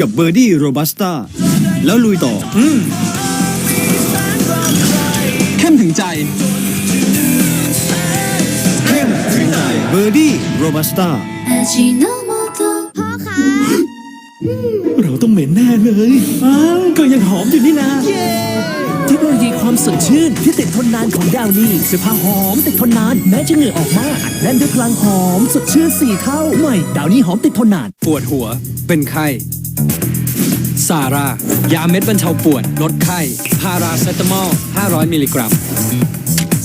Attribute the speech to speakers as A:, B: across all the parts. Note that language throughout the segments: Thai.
A: กับเบอร์ดี้โรบัสต้าแล้วลุยต่อ อืม
B: เข้มถึงใจ
A: เข้มถึงใจ เบอร์ดี้โรบัสต้า
C: พ่อคะ
D: เราต้องเหม็นแน่เลยก็ยังหอมอยู่นี่นะ
E: สดชื่น ที่ติดทนนานของดาวนี่เสื้อผ้าหอมติดทนนาน แม้จะเหงื่อออกมากอัดแน่นด้วยพลังหอมสดชื่นสี่เท่าใหม่ดาวนี่หอมติดทนนาน
B: ปวดหัว เป็นไข้ซาร่ายาเม็ดบรรเทาปวด ลดไข้พาราเซตามอล 500 มิลลิกรัม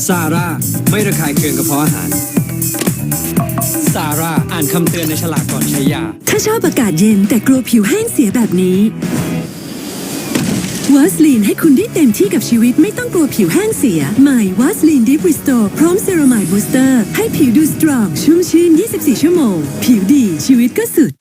B: ซาร่าไม่ระคายเคืองกระเพาะอาหารซาร่าอ่านคำเตือนในฉลากก่อนใช้ยา
F: ถ้าชอบอากาศเย็นแต่กลัวผิวแห้งเสียแบบนี้ วาสลีนให้คุณได้เต็มที่กับชีวิตไม่ต้องกลัวผิวแห้งเสีย ใหม่วาสลีนดิฟริสโตพร้อมเซรามายบูสเตอร์ ให้ผิวดูสตรอง ชุ่มชื่น 24 ชั่วโมง ผิวดีชีวิตก็สุด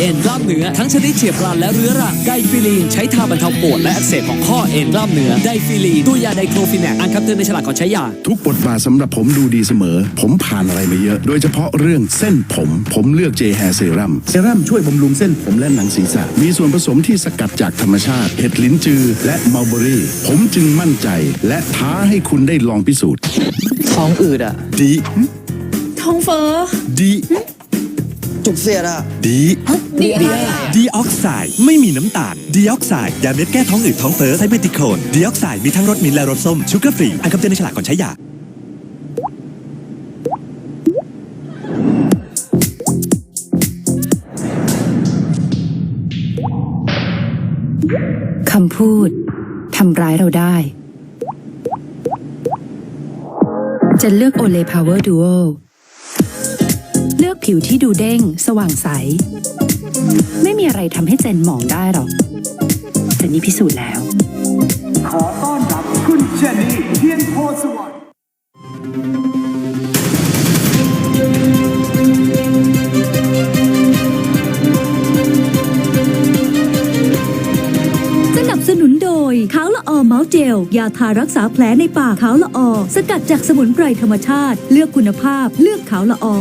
E: เอ็นกล้ามเนื้อทั้งชนิดเฉียบพลันและเรื้อรังไดฟิลีนใช้ทาบรรเทาปวดและอักเสบของข้อเอ็นกล้ามเนื้อไดฟิลีนตัวยาไดโครฟินแนกอ่านคำเตือนในฉลากก่อนใช้ยา
G: ทุกบทบาทสำหรับผมดูดีเสมอ ผมผ่านอะไรมาเยอะ โดยเฉพาะเรื่องเส้นผม ผมเลือกเจแฮเซรั่มเซรั่มช่วยบำรุงเส้นผมและหนังศีรษะ มีส่วนผสมที่สกัดจากธรรมชาติเห็ดลิ้นจือ และมัลเบอรี่ ผมจึงมั่นใจ และท้าให้คุณได้ลองพิสูจน์
E: ท้องอืดอะ
G: ดี
C: ท้องเฟ้อ
G: ดี
H: จุกเสียดอะ
G: ดี
C: ดีอะไรอะ
D: ดีออกไซด์ไม่มีน้ำตาล ดีออกไซด์ยาเม็ดแก้ท้องอืดท้องเฟ้อไซเบติโคนดีออกไซด์มีทั้งรสมิ้นท์และรสส้มชูการ์ฟรีอ่านคำเตือนในฉลากก่อนใช้ยา
F: คำพูดทำร้ายเราได้จะเลือกโอเลพาวเวอร์ดูโอเลือก ผิวที่ดูเด้ง สว่างใส ไม่มีอะไรทำให้เจนหมองได้หรอกเจนนี่พิสูจน์แล้ว
I: สนับสนุนโดยขาวละออเมาส์เจล ยาทารักษาแผลในปากขาวละออ สกัดจากสมุนไพรธรรมชาติ เลือกคุณภาพ เลือกขาวละออ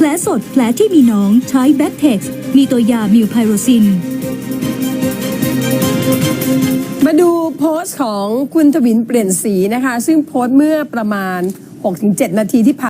I: แผลสดแผลที่มีหนองใช้แบคเท็กซ์มีตัวยามิวไพโรซิน
J: มาดูโพสต์ของคุณทวินเปลี่ยนสีนะคะ ซึ่งโพสต์เมื่อประมาณ 6-7 นาทีที่ผ่าน